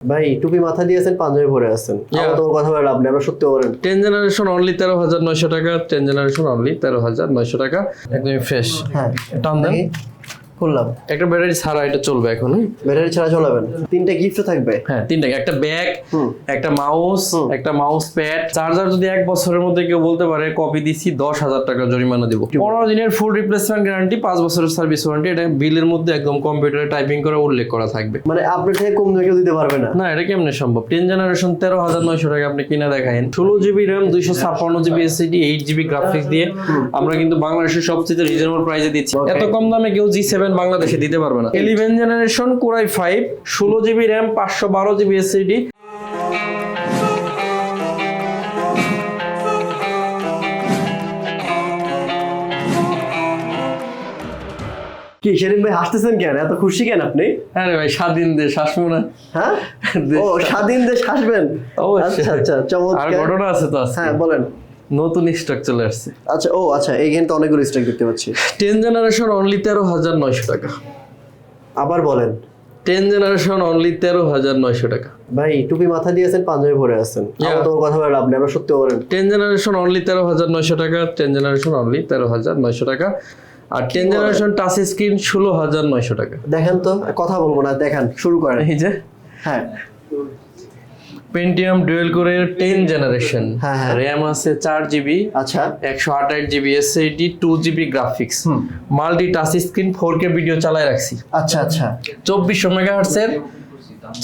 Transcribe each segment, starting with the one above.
ভাই টুপি মাথা দিয়েছেন পাঞ্জাবি পরে আছেন. তোমার কথা বলে লাভ নেই আমরা সত্যি বলেন। টেন জেনারেশন অনলি তেরো হাজার নয়শো টাকা টেন জেনারেশন অনলি তেরো হাজার নয়শো টাকা। একদমই ফ্রেশ হ্যাঁ। টান দেন। খুললাম। একটা ব্যাটারি ছাড়া এটা চলবে এখন ব্যাটারি ছাড়া চলাবেন। তিনটা গিফট থাকবে। হ্যাঁ তিনটা একটা ব্যাগ একটা মাউস একটা মাউস প্যাড চার্জার যদি এক বছরের মধ্যে কেউ বলতে পারে কপি দিছি দশ হাজার টাকা জরিমানা দিব। পনেরো দিনের ফুল রিপ্লেসমেন্ট গ্যারান্টি পাঁচ বছরের সার্ভিস ওয়ারেন্টি এটা বিলের মধ্যে একদম কম্পিউটারে টাইপিং করে উল্লেখ করা থাকবে। মানে আপনার থেকে কম কেউ দিতে পারবে না। না এটা কেমনে সম্ভব? টেন জেনারেশন তেরো হাজার নয়শো টাকা আপনি কিনা দেখায়েন। ষোলো জিবি র্যাম দুইশো ছাপ্পান্ন GB SSD eight GB graphics দিয়ে আমরা কিন্তু বাংলাদেশের সবচেয়ে রিজনেবল প্রাইসে দিচ্ছি। এত কম দামে কেউ জি সেভেন বাংলাদেশে দিতে পারবে না। Eleven generation core i five ষোলো জিবি র্যাম পাঁচশো বারো জিবি এসএসডি কি সেদিন ভাই হাসতেছেন কেন? এত খুশি কেন আপনি? আরে ভাই স্বাধীন দেশ হাসবো না। হ্যাঁ? ও স্বাধীন দেশ হাসবেন। আচ্ছা আচ্ছা আর চমৎকার। ঘটনা আছে তো হ্যাঁ বলেন। নতুন স্টক চলে আসছে। আচ্ছা ও আচ্ছা এইখানে তো অনেকগুলো স্ট্রাইক দেখতে পাচ্ছি। টেন জেনারেশন অনলি তেরো হাজার নয়শো টাকা। আবার বলেন। টেন জেনারেশন অনলি তেরো হাজার নয়শো টাকা। ভাই টুপি মাথা দিয়েছেন পাঞ্জাবি পরে আছেন। Yeah. কথা বলে লাভ নেই আমরা সত্যি বলেন। টেন জেনারেশন অনলি তেরো হাজার নয়শো টাকা টেন জেনারেশন অনলি তেরো হাজার নয়শো টাকা। আর টেন জেনারেশন টাচ স্ক্রিন ষোলো হাজার নয়শো টাকা। দেখেন তো কথা বলব না দেখেন শুরু করেন। এই যে। হ্যাঁ। পেন্টিয়াম ডুয়েল কোরের টেন জেনারেশন। র্যাম আছে চার জিবি আচ্ছা। একশো আঠাশ GB SSD two GB graphics. Multi touch screen four K video চালায় রাখছি। আচ্ছা আচ্ছা। চব্বিশশো মেগাহার্টসের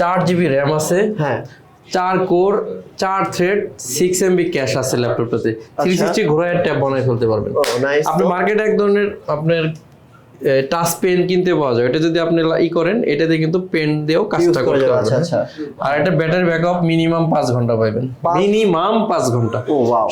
চার জিবি র্যাম আছে। হ্যাঁ। চার কোর চার থ্রেড সিক্স এমবি ক্যাশ আছে ল্যাপটপটাতে থ্রি সিক্সটি ঘোরায় ট্যাব বানায় ফেলতে পারবেন। আপনি মার্কেটে এক ধরনের আপনার টাচ পেন কিনতে পাওয়া যায়। এটা যদি আপনি ই করেন এটাতে কিন্তু পেন দিয়েও কাজটা করে করতে পারবেন। আচ্ছা আচ্ছা। আর এটা ব্যাটারি ব্যাকআপ মিনিমাম পাঁচ ঘণ্টা পাবেন মিনিমাম পাঁচ ঘণ্টা।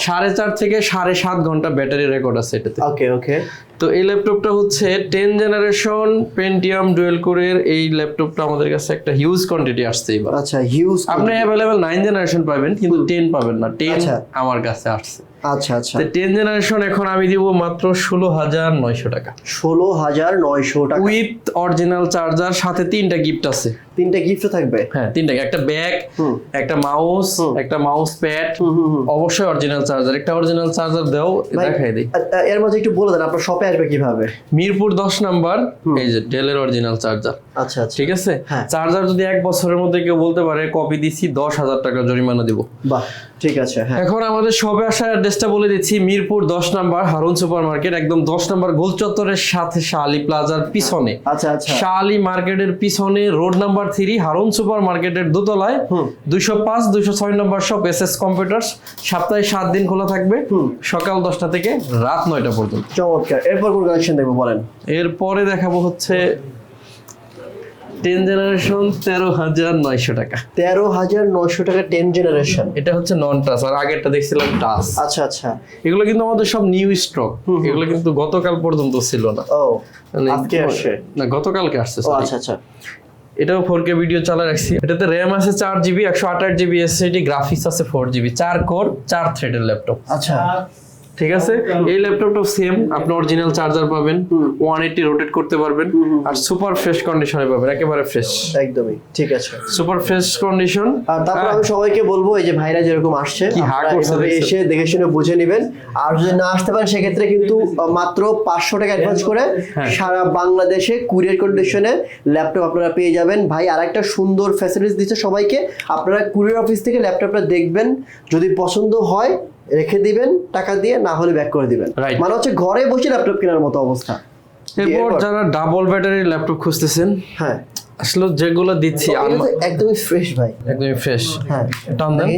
সাড়ে চার থেকে সাড়ে সাত ঘণ্টা ব্যাটারি রেকর্ড আছে এটাতে। ওকে ওকে তো এই ল্যাপটপটা হচ্ছে টেন জেনারেশন পেন্টিয়াম ডুয়েল কোরের। এই ল্যাপটপটা আমাদের কাছে একটা হিউজ কোয়ান্টিটি আসছে এবার। আচ্ছা হিউজ আপনি অ্যাভেলেবেল নাইন জেনারেশন পাবেন কিন্তু টেন পাবেন না। টেন আচ্ছা। আমার কাছে আসছে। আচ্ছা আচ্ছা। টেন জেনারেশন এখন আমি দিব মাত্র ষোলো হাজার নয়শো টাকা। ষোলো হাজার নয়শো টাকা। উইথ অরিজিনাল চার্জার সাথে তিনটা গিফট আছে। তিনটা গিফট থাকবে? হ্যাঁ তিনটা একটা ব্যাগ একটা মাউস একটা মাউস প্যাড। অবশ্যই অরিজিনাল চার্জার একটা অরিজিনাল চার্জার দাও দেখাই দিই। এর মধ্যে একটু বলে দেন আপনার শপে আসবে কীভাবে? মিরপুর দশ নাম্বার এই যে ডেলের অরিজিনাল চার্জার আচ্ছা আচ্ছা। ঠিক আছে? হ্যাঁ। চার্জার যদি এক বছরের মধ্যে কেউ বলতে পারে কপি দিছি দশ হাজার টাকা জরিমানা দিব। বাহ। ঠিক আছে হ্যাঁ। এখন আমাদের শপে আসার অ্যাড্রেসটা বলে দিচ্ছি মিরপুর দশ নাম্বার হারুন সুপার মার্কেট একদম দশ নাম্বার গোল চত্বরের সাথে শালি প্লাজার পিছনে। আচ্ছা আচ্ছা শালি মার্কেটের পিছনে road number three Harun super মার্কেটের দোতলায়। হুম। দুইশো পাঁচ দুইশো ছয় নম্বর শপ এস এস কম্পিউটার্স। সপ্তাহে সাত দিন খোলা থাকবে সকাল দশটা থেকে রাত নয়টা পর্যন্ত। চমৎকার। এরপর কোন কালেকশন দেখব বলেন? এরপরে দেখাবো হচ্ছে টেন জেনারেশন তেরো হাজার নয়শো টাকা। তেরো হাজার নয়শো টাকা টেন জেনারেশন। এটা হচ্ছে নন টাচ আর আগেরটা দেখছিলাম টাচ আচ্ছা আচ্ছা। এগুলো কিন্তু আমাদের সব নিউ স্টক এগুলো কিন্তু গতকাল পর্যন্ত ছিল না। ও মানে আজকে আসছে। না গতকালকে আসছে আচ্ছা আচ্ছা। এটাও ফোর কে ভিডিও চালা রাখছি। এটাতে র্যাম আছে চার জিবি একশো আঠাশ জিবি এসএসডি গ্রাফিক্স আছে ফোর জিবি চার কোর চার থ্রেডের ল্যাপটপ আচ্ছা। ঠিক আছে? এই ল্যাপটপটাও সেম আপনি অরিজিনাল চার্জার পাবেন ওয়ান এইটি রোটেট করতে পারবেন আর সুপার ফ্রেশ কন্ডিশনে পাবেন একেবারে ফ্রেশ একদমই ঠিক আছে। সুপার ফ্রেশ কন্ডিশন আর তারপর আমি সবাইকে বলব এই যে ভাইরা যেরকম আসছে কি হা করছে এসে দেখে শুনে বুঝে নেবেন। আর যদি না আসতে পারেন সেক্ষেত্রে কিন্তু মাত্র পাঁচশো টাকা অ্যাডভান্স করে হ্যাঁ। সারা বাংলাদেশে কুরিয়ার কন্ডিশনে ল্যাপটপ আপনারা পেয়ে যাবেন। ভাই আর একটা সুন্দর ফ্যাসিলিটি দিচ্ছে সবাইকে। আপনারা কুরিয়ার অফিস থেকে ল্যাপটপটা দেখবেন। যদি পছন্দ হয় রেখে দিবেন টাকা দিয়ে না হলে ব্যাক করে দিবেন. মানে হচ্ছে ঘরে বসে ল্যাপটপ কেনার মতো অবস্থা এরপর? যারা ডাবল ব্যাটারি ল্যাপটপ খুঁজতেছেন হ্যাঁ আসলে যেগুলো দিচ্ছি একদমই ফ্রেশ ভাই একদমই ফ্রেশ হ্যাঁ টান দেন।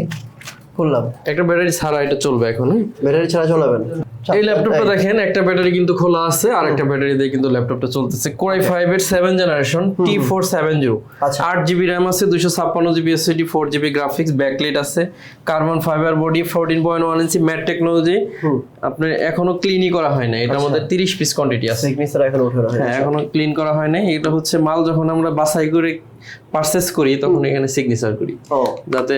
খুললাম একটা ব্যাটারি ছাড়া এটা চলবে এখন? ব্যাটারি ছাড়া চলাবেন এই ল্যাপটপটা দেখেন একটা ব্যাটারি কিন্তু খোলা আছে আর একটা ব্যাটারি দিয়ে কিন্তু ল্যাপটপটা চলতেছে। কোরাই ফাইভ এর seven generation T four seven zero আচ্ছা। আট জিবি র্যাম আছে দুশো ছাপ্পান্ন GB SSD four GB graphics backlight আছে carbon fibre body fourteen point one inch matte technology. আপনার এখনও ক্লিনই করা হয় না এটার মধ্যে তিরিশ পিস কোয়ান্টিটি আছে। সিগনেচার এখন উঠে না হ্যাঁ এখনও ক্লিন করা হয় নাই। এটা হচ্ছে মাল যখন আমরা বাছাই করে পারচেস করি তখন এখানে সিগনেচার করি। যাতে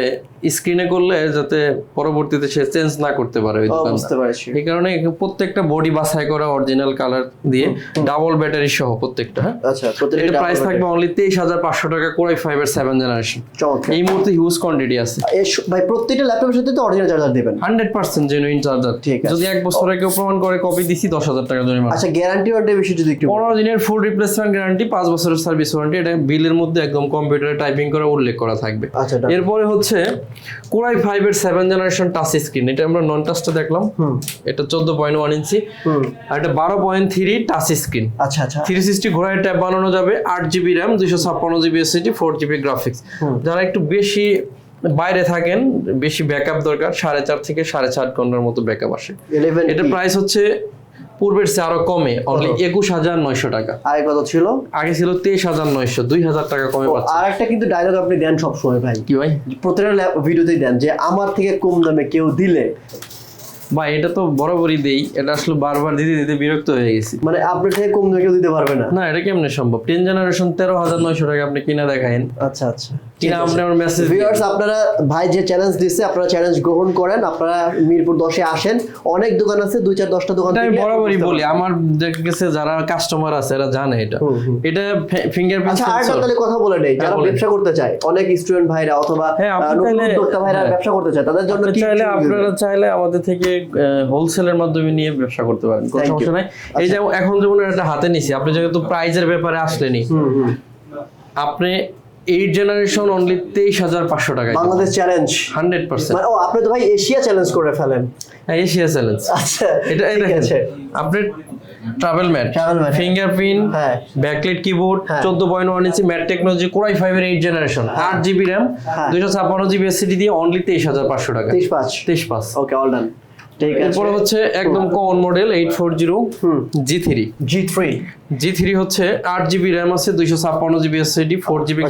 স্ক্রিনে করলে যাতে পরবর্তীতে সে চেঞ্জ না করতে পারে ওই পারছি। এই কারণে প্রত্যেকটা বডি বাছাই করা অরিজিনাল কালার দিয়ে ডাবল ব্যাটারি সহ প্রত্যেকটা হ্যাঁ? আচ্ছা এটা প্রাইস থাকবে অনলি তেইশ হাজার পাঁচশো টাকা কোরাই ফাইভ এর সেভেন জেনারেশন এই মুহূর্তে হিউজ কোয়ান্টিটি আছে। ভাই প্রত্যেকটা ল্যাপটপের সাথে তো অরিজিনাল চার্জার দিবেন। হান্ড্রেড পার্সেন্ট জেনুইন চার্জার ঠিক আছে। যদি এক বছরে কেউ প্রমাণ করে কপি দিছি দশ হাজার টাকা জরিমানা। আচ্ছা গ্যারান্টি ওয়ারেন্টি বেশি যদি একটু পনেরো দিনের ফুল রিপ্লেসমেন্ট গ্যারান্টি পাঁচ বছরের সার্ভিস ওয়ারেন্টি এটা বিলের মধ্যে একদম কম্পিউটারে টাইপিং করে উল্লেখ করা থাকবে। আচ্ছা এরপরে হচ্ছে কোরাই ফাইভ এর সেভেন জেনারেশন টাচ স্ক্রিন এটা আমরা নন টাচটা দেখলাম। হুম। এটা চোদ্দ পয়েন্ট ওয়ান ইঞ্চি আর এটা বারো পয়েন্ট থ্রি টাচ স্ক্রিন আচ্ছা আচ্ছা। থ্রি সিক্সটি ঘোড়ায় ট্যাব বানানো যাবে আট জিবি র্যাম দুইশো ছাপ্পান্ন GB SSD four GB graphics যারা একটু বেশি বাইরে থাকেন বেশি ব্যাকআপ দরকার সাড়ে চার থেকে সাড়ে চার ঘণ্টার মতো ব্যাকআপ আসে। এটা প্রাইস হচ্ছে পূর্বের চেয়ে আরও কমে অনলি একুশ হাজার নয়শো টাকা। আগে কত ছিল? আগে ছিল তেইশ হাজার নয়শো দুই হাজার টাকা কমে পাচ্ছে। আর একটা কিন্তু ডায়লগ আপনি দেন সবসময় ভাই। কি ভাই? প্রত্যেকটা ল্যাপ- ভিডিওতেই দেন যে আমার থেকে কম দামে কেউ দিলে ভাই এটা তো বরাবরই দেই। এটা আসলে বারবার দিতে দিতে বিরক্ত হয়ে গেছি। মানে আপনার থেকে কম দামে কেউ দিতে পারবে না। না এটা কেমনে সম্ভব? টেন জেনারেশন তেরো হাজার নয়শো টাকা আপনি কিনা দেখায়েন। আচ্ছা আচ্ছা। কিনা আপনি আমার মেসেজ ভিউয়ার্স আপনারা ভাই যে চ্যালেঞ্জ দিচ্ছে আপনারা চ্যালেঞ্জ গ্রহণ করেন। আপনারা মিরপুর দশে আসেন। অনেক দোকান আছে দুই চার দশটা দোকান আমি বরাবরই বলি। আমার দেখা গেছে যারা কাস্টমার আছে এরা জানে এটা। এটা ফিঙ্গারপ্রিন্ট আচ্ছা আর তাহলে কথা বলে নেই। যারা ব্যবসা করতে চায় অনেক স্টুডেন্ট ভাইরা অথবা হ্যাঁ, নতুন উদ্যোক্তা ভাইরা হ্যাঁ। ব্যবসা করতে চায় তাদের জন্য কি চাইলে আপনারা চাইলে আমাদের থেকে হোলসেলের মাধ্যমে নিয়ে ব্যবসা করতে পারেন কোনো সমস্যা নাই। এই যে এখন যেমন একটা হাতে নিছি আপনি যেহেতু প্রাইজের ব্যাপারে আসলেনি। আপনি এইট জেনারেশন অনলি তেইশ হাজার পাঁচশো টাকায় বাংলাদেশ চ্যালেঞ্জ হান্ড্রেড পার্সেন্ট। মানে ও আপনি তো ভাই এশিয়া চ্যালেঞ্জ করে ফেলেন। এশিয়া চ্যালেঞ্জ আচ্ছা এটা এটা আছে। আপনি ট্রাভেল ম্যাট হ্যাঁ। ফিঙ্গারপ্রিন্ট হ্যাঁ। ব্যাকলাইট কিবোর্ড হ্যাঁ। চোদ্দ point one inch matte technology core i five এর এইট জেনারেশন আট জিবি র্যাম হ্যাঁ। দুইশো ছাপ্পান্ন জিবি এসিডি দিয়ে অনলি তেইশ হাজার পাঁচশো টাকা। তেইশ পাঁচ। তেইশ পাঁচ। ওকে অল ডান এরপরে হচ্ছে একদম common model eight four zero হুম। G three G three G three হচ্ছে আট জিবি র্যাম আছে দুইশো ছাপ্পান্ন GB SSD four GB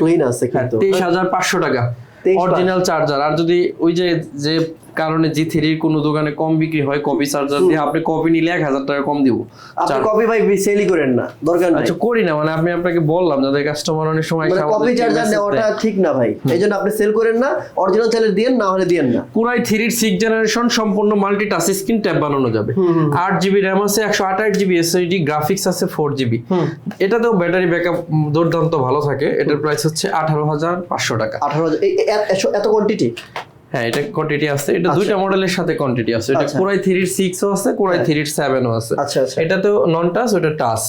clean আছে তেইশ হাজার পাঁচশো টাকা। 23,500 অরিজিনাল চার্জার আর যদি ওই যে যে কারণে জি থ্রির কোনো দোকানে কম বিক্রি হয় কপি চার্জার দিয়ে আপনি কপি নিলে এক হাজার টাকা কম দিব। আপনি কপি ভাই সেলই করেন না দরকার নাই। আচ্ছা করি না মানে আমি আপনাকে বললাম যাদের কাস্টমার অনেক সময় মানে কপি চার্জার নেওয়াটা ঠিক না ভাই। এই জন্য আপনি সেল করেন না অরিজিনাল চার্জার দিয়েন না হলে দিয়েন না। কুরাই থ্রির সিক্স জেনারেশন সম্পূর্ণ মাল্টি টাচ স্ক্রিন ট্যাব বানানো যাবে। আট জিবি র্যাম আছে একশো আঠাশ জিবি এসএসডি গ্রাফিক্স আছে ফোর জিবি এটাতেও ব্যাটারি ব্যাকআপ দুর্দান্ত ভালো থাকে এটার প্রাইস হচ্ছে আঠারো হাজার পাঁচশো টাকা। আঠারো হাজার এত কোয়ান্টিটি হ্যাঁ এটা কোয়ান্টিটি আছে। এটা দুইটা মডেলের সাথে কোয়ান্টিটি আছে। এটা আচ্ছা। কোরাই থ্রির সিক্সও আছে কোরাই থ্রির সেভেনও আছে। আচ্ছা আচ্ছা। এটা তো নন টাচ ওটা টাচ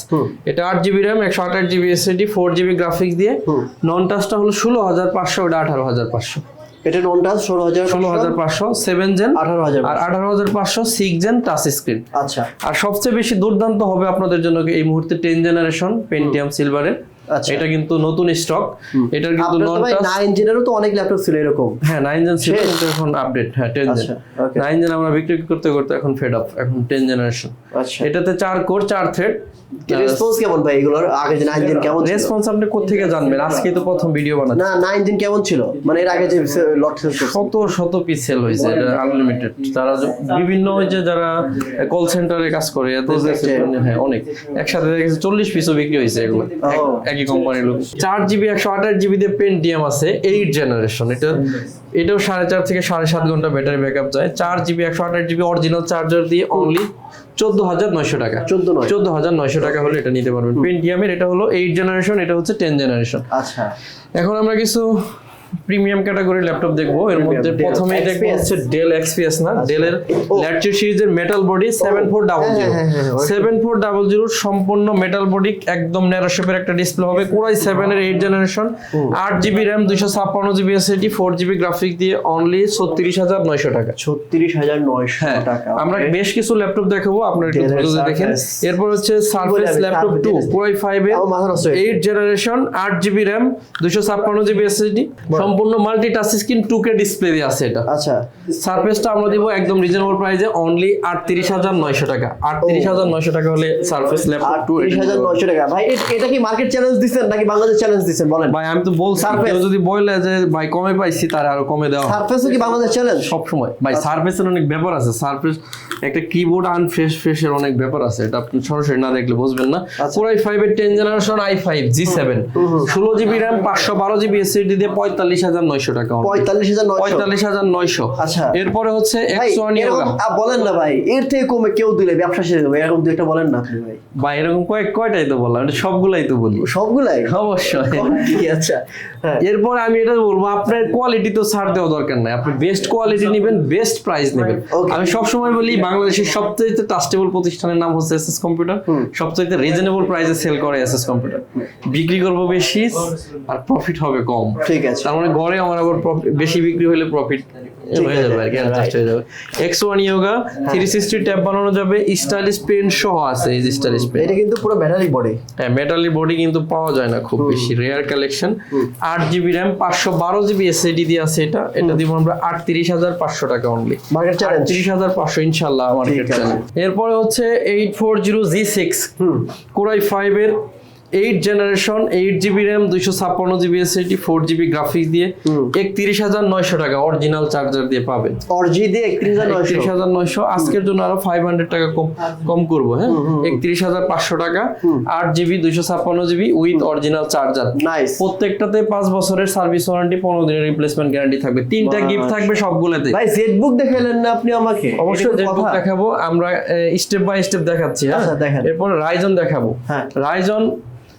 এটা আট জিবি র্যাম একশো আঠাশ GB SSD four GB graphics দিয়ে। নন টাচটা হলো ষোলো হাজার পাঁচশো ওটা আঠারো হাজার পাঁচশো। এটা ননটা ষোলো হাজার ষোলো হাজার পাঁচশো সেভেন জেন আঠারো হাজার আর আঠারো হাজার পাঁচশো সিক্স জেন টাচ স্ক্রিন আচ্ছা। আর সবচেয়ে বেশি দুর্দান্ত হবে আপনাদের জন্য এই মুহূর্তে টেন জেনারেশন পেন্টিয়াম সিলভারের আচ্ছা এটা কিন্তু নতুন স্টক এটার কিন্তু নাইন জেনেরও তো অনেক ল্যাপটপ ছিল এরকম। হ্যাঁ নাইন জেন ছিল কিন্তু এখন আপডেট হ্যাঁ টেন জেন আচ্ছা নাইন জেন আমরা বিক্রি করতে করতে এখন ফেড আপ এখন টেন জেনারেশন আচ্ছা। এটাতে চার কোর চার থ্রেড রেসপন্স কেমন ভাই এগুলোর? আগে যে নাইন দিন কেমন রেসপন্স আপনি কোথেকে জানবেন? আজকে তো প্রথম ভিডিও বানাচ্ছি। না নাইন দিন কেমন ছিল? মানে এর আগে যে লট সেল শত শত পিস সেল হয়েছে আনলিমিটেড তারা বিভিন্ন যে যারা কল সেন্টারে কাজ করে এতে হ্যাঁ অনেক। একসাথে দেখেছি চল্লিশ পিসও বিক্রি হয়েছে এগুলো। একই কোম্পানির লোক। চার জিবি একশো আঠাশ জিবি দিয়ে পেন্টিয়াম আছে এইট জেনারেশন এটা এটাও সাড়ে চার থেকে সাড়ে সাত ঘণ্টা ব্যাটারি ব্যাকআপ যায় চার জিবি একশো আঠাশ জিবি অরিজিনাল চার্জার দিয়ে অনলি চোদ্দ হাজার নয়শো টাকা। চোদ্দ চোদ্দ হাজার নয়শো টাকা হলে এটা নিতে পারবেন। পেন্টিয়ামের এটা হলো এইট জেনারেশন এটা হচ্ছে টেন জেনারেশন আচ্ছা। এখন আমরা কিছু প্রিমিয়াম ক্যাটাগরি ল্যাপটপ দেখব। এর মধ্যে প্রথমেই দেখব হচ্ছে ডেল এক্সপিএস না? ডেলের ও। ল্যাপটপ সিরিজের metal body seven four double zero seven four double zero সম্পূর্ণ মেটাল বডি একদম ন্যারো শেপের একটা ডিসপ্লে হবে। কোরাই সেভেন এর এইট জেনারেশন আট জিবি র্যাম দুইশো ছাপ্পান্ন GB SSD four GB graphic দিয়ে অনলি ছত্রিশ হাজার নয়শো টাকা। ছত্রিশ হাজার নয়শো হ্যাঁ টাকা আমরা বেশ কিছু ল্যাপটপ দেখাবো আপনারা একটু ধৈর্য দেখেন। এরপর হচ্ছে Surface laptop two core i five এর এইট জেনারেশন আট জিবি র্যাম দুইশো ছাপ্পান্ন জিবি এসএসডি সম্পূর্ণ multi touch screen two K display দিয়ে আছে এটা। আচ্ছা। সারফেসটা আমরা দিব একদম রিজনেবল প্রাইসে অনলি আটত্রিশ হাজার নয়শো টাকা। আটত্রিশ হাজার নয়শো টাকা হলে সারফেস ল্যাপটপ টু আটত্রিশ হাজার নয়শো টাকা। ভাই এটা কি মার্কেট চ্যালেঞ্জ দিচ্ছেন নাকি বাংলাদেশ চ্যালেঞ্জ দিচ্ছেন বলেন। ভাই আমি তো বলছি। কেউ যদি বলে যে ভাই কমে পাইছি তার আরও কমে হবে। সারফেসও কি বাংলাদেশ চ্যালেঞ্জ সব সময় ভাই সারফেসের অনেক ব্যাপার আছে। সারফেস একটা কিবোর্ড আনফ্রেশ ফ্রেশের অনেক ব্যাপার আছে। এটা আপনি সরাসরি না দেখলে বুঝবেন না। কোরাই ফাইভ এর ten generation I five G seven ষোলো জিবি র্যাম পাঁচশো বারো জিবি এসএসডি দিয়ে পঁয়তাল্লিশ পঁয়তাল্লিশ হাজার নয়শো টাকা পঁয়তাল্লিশ হাজার পঁয়তাল্লিশ হাজার নয়শো। আচ্ছা। এরপরে হচ্ছে ভাই বলেন না ভাই এর থেকে কমে কেউ দিলে ব্যবসা শেষ হবে এরকম দু একটা বলেন না আপনি ভাই। বা এরকম কয়েক কয়টাই তো বললাম সবগুলাই তো বলি। সবগুলাই? অবশ্যই। আচ্ছা হ্যাঁ। এরপর আমি এটা বলব আপনার কোয়ালিটি তো ছাড় দেওয়া দরকার নাই। আপনি বেস্ট কোয়ালিটি নেবেন বেস্ট প্রাইস নেবেন। আমি সবসময় বলি বাংলাদেশের সবচেয়ে ট্রাস্টেবল প্রতিষ্ঠানের নাম হচ্ছে এসএস কম্পিউটার সবচেয়ে রিজনেবল প্রাইসে সেল করে এসএস কম্পিউটার বিক্রি করব বেশি আর প্রফিট হবে কম। ঠিক আছে। তার মানে ঘরে আমার আবার বেশি বিক্রি হলে প্রফিট হয়ে যাবে আর কি adjust হয়ে যাবে। X one Yoga three sixty tab বানানো যাবে স্টাইলিশ পেন সহ আছে এই স্টাইলিশ পেন এটা কিন্তু পুরো বডি হ্যাঁ বডি কিন্তু পাওয়া যায় না খুব বেশি রেয়ার কালেকশন আট জিবি র্যাম পাঁচশো বারো জিবি এসএডি দিয়ে আছে এটা। এটা দিব আমরা আটত্রিশ হাজার পাঁচশো টাকা অনলি মার্কেট চ্যালেঞ্জ হাজার পাঁচশো ইনশাল্লাহ মার্কেট চ্যালেঞ্জ এরপরে হচ্ছে eight four zero G six হুম। কোরাই ফাইভের eight generation eight GB RAM দুইশো ছাপ্পান্ন GB SSD four GB graphics দিয়ে। একত্রিশ হাজার নয়শো টাকা অরিজিনাল চার্জার দিয়ে পাবেন অরজি দিয়ে একত্রিশ হাজার নয়শো। আজকের জন্য আরও ফাইভ হান্ড্রেড টাকা কম কম করব হ্যাঁ? একত্রিশ হাজার পাঁচশো টাকা আট জিবি দুইশো ছাপ্পান্ন GB with original charger nice প্রত্যেকটাতে পাঁচ বছরের সার্ভিস ওয়ারেন্টি পনেরো দিনের রিপ্লেসমেন্ট গ্যারান্টি থাকবে। তিনটা গিফট থাকবে সবগুলোতে। ভাই জেড বুক দেখাইলেন না আপনি আমাকে? অবশ্যই জেটবুক দেখাবো আমরা স্টেপ বাই স্টেপ দেখাচ্ছি হ্যাঁ? আচ্ছা, দেখান। এরপর রাইজন দেখাবো। হ্যাঁ। রাইজন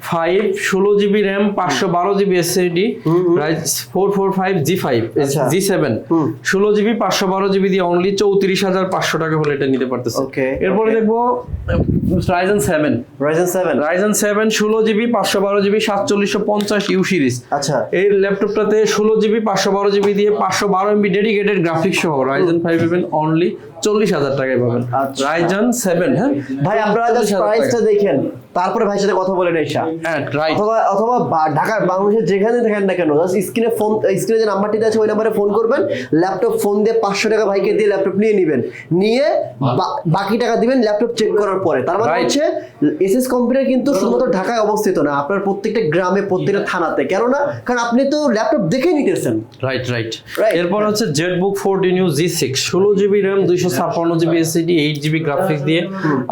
ফাইভ ষোলো জিবি র্যাম পাঁচশো বারো GB SSD four four five G five আচ্ছা। G seven. ষোলো জিবি পাঁচশো বারো জিবি দিয়ে অনলি চৌত্রিশ হাজার পাঁচশো টাকা হলে এটা নিতে পারতেছে। এরপরে দেখব Ryzen seven Ryzen seven Ryzen seven ষোলো জিবি পাঁচশো বারো জিবি সাতচল্লিশশো পঞ্চাশ ইউ সিরিজ আচ্ছা। এই ল্যাপটপটাতে ষোলো জিবি পাঁচশো বারো জিবি দিয়ে পাঁচশো বারো এমবি ডেডিকেটেড গ্রাফিক্স সহ রাইজন ফাইভ পাবেন অনলি চল্লিশ হাজার টাকায় পাবেন। আচ্ছা। রাইজন সেভেন হ্যাঁ? ভাই আপনারা জাস্ট 40,000 টাকা। প্রাইসটা দেখেন। তারপরে ভাইয়ের সাথে কথা বলেন এসা হ্যাঁ রাইট অথবা অথবা ঢাকার বাংলাদেশের যেখানে দেখেন না কেন জাস্ট স্ক্রিনে ফোন স্ক্রিনে যে নাম্বারটি আছে ওই নাম্বারে ফোন করবেন ল্যাপটপ ফোন দিয়ে পাঁচশো টাকা ভাইকে দিয়ে ল্যাপটপ নিয়ে নেবেন। নিয়ে বাকি টাকা দিবেন ল্যাপটপ চেক করার পরে। তার মানে হচ্ছে এসএস কম্পিউটার কিন্তু শুধুমাত্র ঢাকায় অবস্থিত না আপনার প্রত্যেকটা গ্রামে প্রত্যেকটা থানাতে। কেননা কারণ আপনি তো ল্যাপটপ দেখে নিতেছেন। রাইট রাইট এরপর হচ্ছে ZenBook fourteen U G six ষোলো জিবি র্যাম দুইশো ছাপ্পান্ন GB SSD eight GB graphics দিয়ে।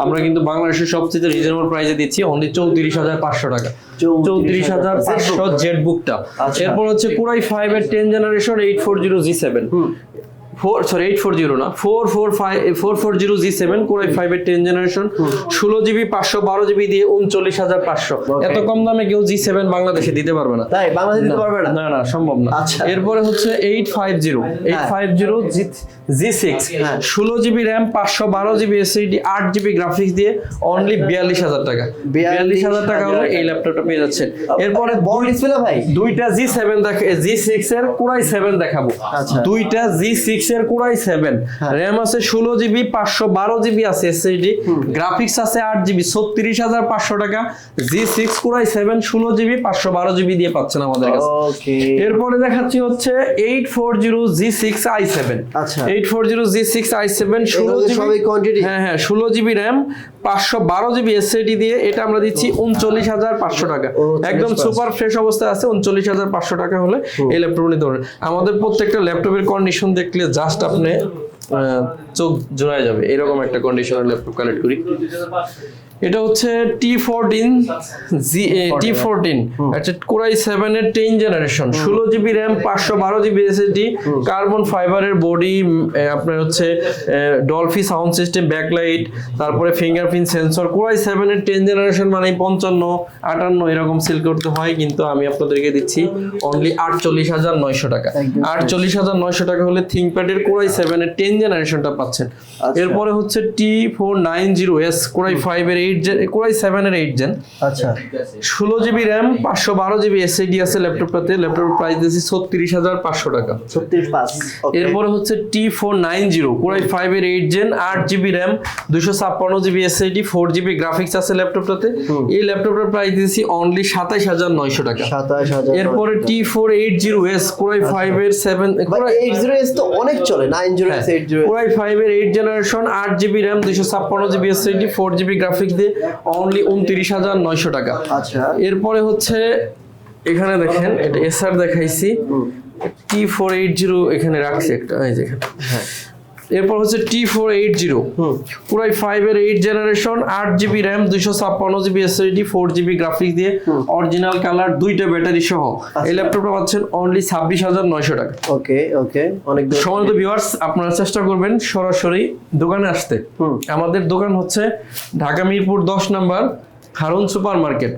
আমরা কিন্তু বাংলাদেশের সবচেয়ে রিজনেবল প্রাইসে দিচ্ছি অনলি চৌত্রিশ হাজার পাঁচশো টাকা। চৌত্রিশ হাজার পাঁচশো। জেট বুকটা আচ্ছা। এরপর হচ্ছে কুরাই ফাইভ এর ten generation eight four zero G seven four sorry eight four zero না four four five four four zero G seven core i five এর টেন জেনারেশন ষোলো জিবি পাঁচশো বারো জিবি দিয়ে উনচল্লিশ হাজার পাঁচশো। এত কম দামে কেউ জি সেভেন বাংলাদেশে দিতে পারবে না। তাই? বাংলাদেশে দিতে পারবে না? না না সম্ভব না। আচ্ছা। এরপরে হচ্ছে eight five zero eight five zero G G six. ষোলো জিবি র্যাম পাঁচশো বারো জিবি এসএসডি আট জিবি গ্রাফিক্স দিয়ে অনলি বিয়াল্লিশ হাজার টাকা। বিয়াল্লিশ হাজার টাকা হলে এই ল্যাপটপটা পেয়ে যাচ্ছে এরপরে বড় ডিসপ্লে ভাই? দুইটা জি সেভেন দেখে জি সিক্স এর কুড়াই সেভেন দেখাবো। আচ্ছা। দুইটা জি সিক্স এর কুড়াই সেভেন র্যাম আছে ষোলো জিবি পাঁচশো বারো জিবি আছে এসএসডি গ্রাফিক্স আছে আট জিবি ছত্রিশ হাজার পাঁচশো টাকা। G six core i seven ষোলো জিবি পাঁচশো বারো জিবি দিয়ে পাচ্ছেন আমাদের কাছে। এরপরে দেখাচ্ছি হচ্ছে eight four zero G six I seven আচ্ছা। Eight four zero G six I seven ষোলো সবই quantity? হ্যাঁ হ্যাঁ ষোলো জিবি র্যাম পাঁচশো বারো জিবি এসএডি দিয়ে এটা আমরা দিচ্ছি উনচল্লিশ হাজার পাঁচশো টাকা। একদম সুপার ফ্রেশ অবস্থায় আছে উনচল্লিশ হাজার পাঁচশো টাকা হলে এই ল্যাপটপ নিতে পারেন আমাদের প্রত্যেকটা ল্যাপটপের কন্ডিশন দেখলে জাস্ট আপনি চোখ জোড়ায় যাবে। এরকম একটা কন্ডিশনের ল্যাপটপ কালেক্ট করি। এটা হচ্ছে T fourteen G T fourteen আচ্ছা কোরাই সেভেন এর টেন জেনারেশন ষোলো জিবি র্যাম পাঁচশো বারো জিবি এসএসডি কার্বন ফাইবারের বডি আপনার হচ্ছে ডলফি সাউন্ড সিস্টেম ব্যাকলাইট তারপরে fingerprint sensor core i seven এর টেন জেনারেশন মানে পঞ্চান্ন আটান্ন এরকম সিল করতে হয় কিন্তু আমি আপনাদেরকে দিচ্ছি অনলি আটচল্লিশ হাজার নয়শো টাকা। আটচল্লিশ হাজার নয়শো টাকা হলে থিঙ্কপ্যাডের কোরাই সেভেন এর টেন জেনারেশনটা পাচ্ছেন। আচ্ছা। এরপরে হচ্ছে T four nine zero S core i five এর eight gen core i seven এর এইট জেন আচ্ছা। ষোলো জিবি র্যাম পাঁচশো বারো জিবি এসএডি আছে ল্যাপটপটাতে ল্যাপটপের প্রাইস দিয়েছি ছত্রিশ হাজার পাঁচশো টাকা। ছত্রিশ পাঁচ এরপরে হচ্ছে T four nine zero core i five এর এইট জেন আট জিবি র্যাম দুশো ছাপ্পান্ন GB SSD four GB graphics আছে ল্যাপটপটাতে এই ল্যাপটপটার প্রাইস দিয়েছি অনলি সাতাইশ হাজার নয়শো টাকা। সাতাশ হাজার এরপরে T four eight zero S core i five এর সেভেন এইট জিরো এস তো অনেক চলে nine zero S eight zero core i five এর এইট জেনারেশন আট জিবি র্যাম দুশো ছাপ্পান্ন GB SSD four GB graphics দিয়ে অনলি উনত্রিশ হাজার নয়শো টাকা। আচ্ছা। এরপরে হচ্ছে এখানে দেখেন এটা এসআর দেখাইছি। টি ফোর এইট জিরো এখানে রাখছি একটা এই যে এখানে। এরপর হচ্ছে টি ফোর এইট জিরো হুম। পুরাই ফাইভ এর এইট জেনারেশন আট জিবি র্যাম দুইশো ছাপ্পান্ন GB S SSD four GB graphics দিয়ে অরিজিনাল কালার দুইটা ব্যাটারি সহ। এই ল্যাপটপটা পাচ্ছেন অনলি ছাব্বিশ হাজার নয়শো টাকা। ওকে ওকে অনেক সময় সমান্ত ভিউয়ার্স আপনারা চেষ্টা করবেন সরাসরি দোকানে আসতে। আমাদের দোকান হচ্ছে ঢাকা মিরপুর দশ নাম্বার হারুন সুপার মার্কেট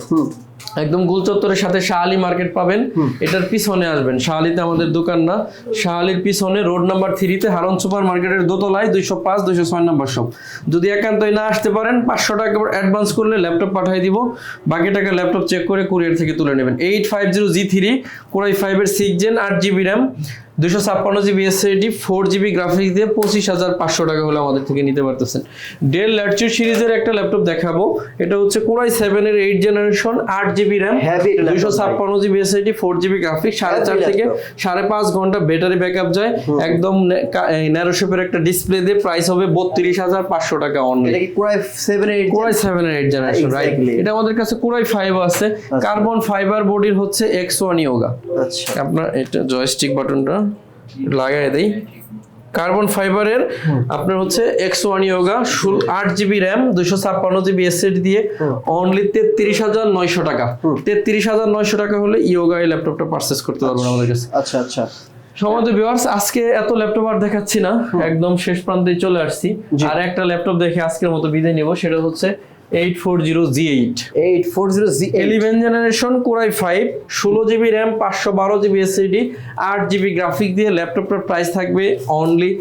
একদম গুলচত্বরের সাথে শাহালি মার্কেট পাবেন। এটার পিছনে আসবেন। শাহালিতে আমাদের দোকান না। শাহালির পিছনে রোড নাম্বার থ্রিতে হারন সুপার মার্কেটের দোতলায় দুইশো পাঁচ দুইশো ছয় নাম্বার সব যদি একান্তই না আসতে পারেন পাঁচশো টাকা অ্যাডভান্স করলে ল্যাপটপ পাঠিয়ে দিব। বাকি টাকা ল্যাপটপ চেক করে কুরিয়ার থেকে তুলে নেবেন। Eight five zero G three core i ফাইভের সিক্স জেন আট জিবি র্যাম দুশো ছাপ্পান্ন GB SSD four GB graphics দিয়ে পঁচিশ হাজার পাঁচশো টাকা হলে আমাদের থেকে নিতে পারতেছেন। ডেল ল্যাটচুর সিরিজের একটা ল্যাপটপ দেখাবো। এটা হচ্ছে কোরাই সেভেনের এইট জেনারেশন আট জিবি র্যাম ভাই। ছাপ্পান্ন GB SSD four GB graphics সাড়ে চার থেকে সাড়ে পাঁচ ঘণ্টা ব্যাটারি ব্যাকআপ যায়। একদম ন্যারো শেপের একটা ডিসপ্লে দিয়ে প্রাইস হবে বত্রিশ হাজার পাঁচশো টাকা only core i seven core i seven এর এইট জেনারেশন রাইট এটা আমাদের কাছে কোরাই ফাইভ আছে। কার্বন ফাইবার বডির হচ্ছে এক্স ওয়ান ইয়োগা আচ্ছা। আপনার এটা জয়স্টিক বাটনটা লাগাই দেই। কার্বন ফাইবারের আপনার হচ্ছে এক্স ওয়ান ইয়োগা আট জিবি র্যাম দুশো ছাপ্পান্ন জিবি এসএড দিয়ে অনলি তেত্রিশ হাজার নয়শো টাকা। তেত্রিশ হাজার নয়শো টাকা হলে ইয়োগা এই ল্যাপটপটা পারচেস করতে পারবেন আমাদের কাছে। আচ্ছা আচ্ছা। সমাজ ভিউয়ার্স আজকে এত ল্যাপটপ আর দেখাচ্ছি না। একদম শেষ প্রান্তে চলে আসছি। আর একটা ল্যাপটপ দেখে আজকের মতো বিদায় নেব সেটা হচ্ছে eight four zero G eight eight four zero G eleven generation core i five ষোলো জিবি র্যাম পাঁচশো বারো জিবি এসএসডি আট জিবি গ্রাফিক দিয়ে ল্যাপটপটার প্রাইস থাকবে অনলি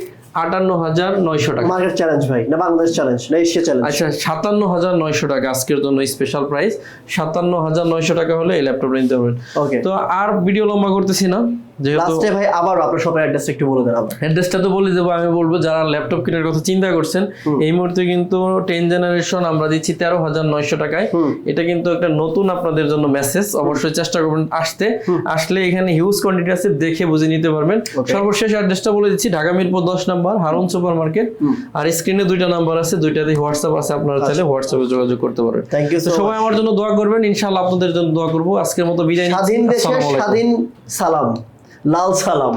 আটান্ন হাজার নয়শো টাকা। মার্কেট চ্যালেঞ্জ ভাই না বাংলাদেশ চ্যালেঞ্জ না এশিয়া চ্যালেঞ্জ আচ্ছা সাতান্ন হাজার নয়শো টাকা আজকের জন্য স্পেশাল প্রাইস সাতান্ন হাজার নয়শো টাকা হলে এই ল্যাপটপটা নিতে পারবেন। ওকে তো আর ভিডিও লম্বা করতেছি না। লাস্টে ভাই আবার আপনার শপের অ্যাড্রেস একটু বলে দেন আবার অ্যাড্রেসটা তো বলে দেবো আমি বলব যারা ল্যাপটপ কেনার কথা চিন্তা করছেন এই মুহূর্তে কিন্তু টেন জেনারেশন আমরা দিচ্ছি তেরো হাজার নয়শো টাকায়। এটা কিন্তু একটা নতুন আপনাদের জন্য মেসেজ অবশ্যই চেষ্টা করবেন আসতে। আসলে এখানে হিউজ কোয়ান্টিটি আছে দেখে বুঝে নিতে পারবেন. সর্বশেষ অ্যাড্রেসটা বলে দিচ্ছি ঢাকা মিরপুর দশ নাম্বার হারুন সুপার মার্কেট আর স্ক্রিনে দুইটা নাম্বার আছে দুইটাতে হোয়াটসঅ্যাপ আছে আপনারা চাইলে হোয়াটসঅ্যাপে যোগাযোগ করতে পারবেন থ্যাংক ইউ সবাই আমার জন্য দোয়া করবেন ইনশাআল্লাহ আপনাদের জন্য দোয়া করব। আজকের মতো বিদায় স্বাধীন দেশে স্বাধীন সালাম। লাল সালাম